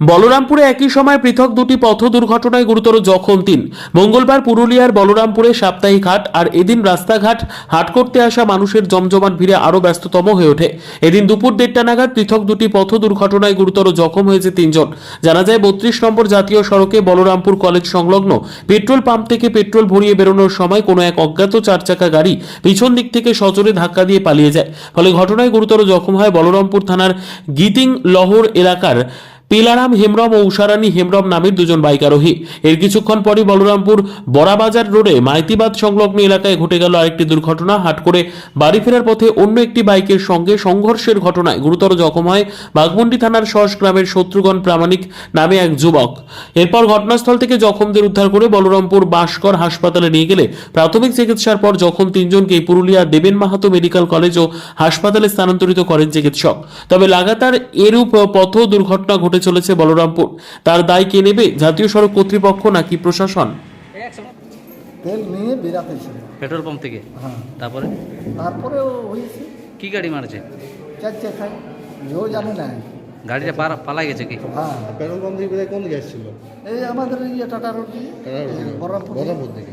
বলরামপুরে একই সময় পৃথক দুটি পথ দুর্ঘটনায় গুরুতর জখম তিন। মঙ্গলবার পুরুলিয়ার বলরামপুরে সাপ্তাহিক হাট আর এদিন রাস্তাঘাট হাট করতে আসা মানুষের জমজমাট ভিড়ে আরও ব্যস্ততম হয়ে ওঠে। এদিন দুপুর দেড়টা নাগাদ পৃথক দুটি পথ দুর্ঘটনায় গুরুতর জখম হয়েছে তিনজন। জানা যায়, বত্রিশ নম্বর জাতীয় সড়কে বলরামপুর কলেজ সংলগ্ন পেট্রোল পাম্প থেকে পেট্রোল ভরিয়ে বেরোনোর সময় কোনো এক অজ্ঞাত চার চাকা গাড়ি পিছন দিক থেকে সজোরে ধাক্কা দিয়ে পালিয়ে যায়। ফলে ঘটনায় গুরুতর জখম হয় বলরামপুর থানার গীতিং লহর এলাকার পিলারাম, হেমব্রম ও উষারানী হেমব্রম নামের দুজন বাইক আরোহী এর কিছুক্ষণ পরই বলরামপুর বড়াবাজার রোডে মাইতিবাদ সংলগ্ন এলাকায় ঘটে গেল আরেকটি দুর্ঘটনা। হাট করে বাড়ি ফেরার পথে অন্য একটি বাইকের সঙ্গে সংঘর্ষের ঘটনায় গুরুতর জখম হয় বাঘমুন্ডি থানার শস গ্রামের শত্রুঘ্ন প্রামাণিক নামে এক যুবক। এরপর ঘটনাস্থল থেকে জখমদের উদ্ধার করে বলরামপুর বাসকর হাসপাতালে নিয়ে গেলে প্রাথমিক চিকিৎসার পর জখম তিনজনকে পুরুলিয়া দেবেন মাহাতো মেডিকেল কলেজ ও হাসপাতালে স্থানান্তরিত করেন চিকিৎসক। তবে লাগাতার এরূপ পথ দুর্ঘটনা ঘটে চলেছে বলরামপুর। তার দায় কে নেবে? জাতীয় সড়ক কর্তৃপক্ষ নাকি প্রশাসন? তেল নিয়ে বেরাতে পেট্রোল পাম্প থেকে? হ্যাঁ। তারপরে? তারপরে হয়েছে। কি গাড়ি মারছে? চার চাকায়। ও জানে না। গাড়িটা পার পালাই গেছে কি? হ্যাঁ। পেট্রোল পাম্প থেকে কোন এই আমাদের ইয়ে টাটা রোড থেকে।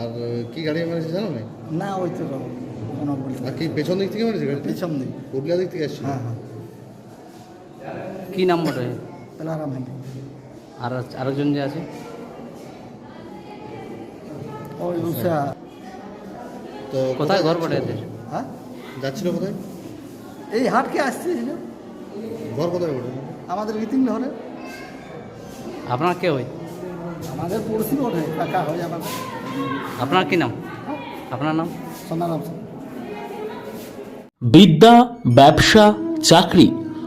আর কি গাড়ি মেরেছে জানো না? না ওই তো আর কি পেছন দিক থেকে মেরেছে গাড়ি পিছন দিক। পুরুলিয়া দিক থেকে হ্যাঁ হ্যাঁ। কি পেলারাম হেঁটে আর আরেকজন যে আছে? ওই উষা তো কোথায় ঘর বটে এদের? হ্যাঁ? যাচ্ছিল কোথায়? এই হাটকে আসছিল ঘর কোথায় ওঠে আমাদের গীতিং হলে আপনার কে ওই? আমাদের পড়শি বটে কাকা হয় আমাদের আপনার কি নাম? আপনার নাম? সোনারাম। বিদ্যা ব্যবসা চাকরি।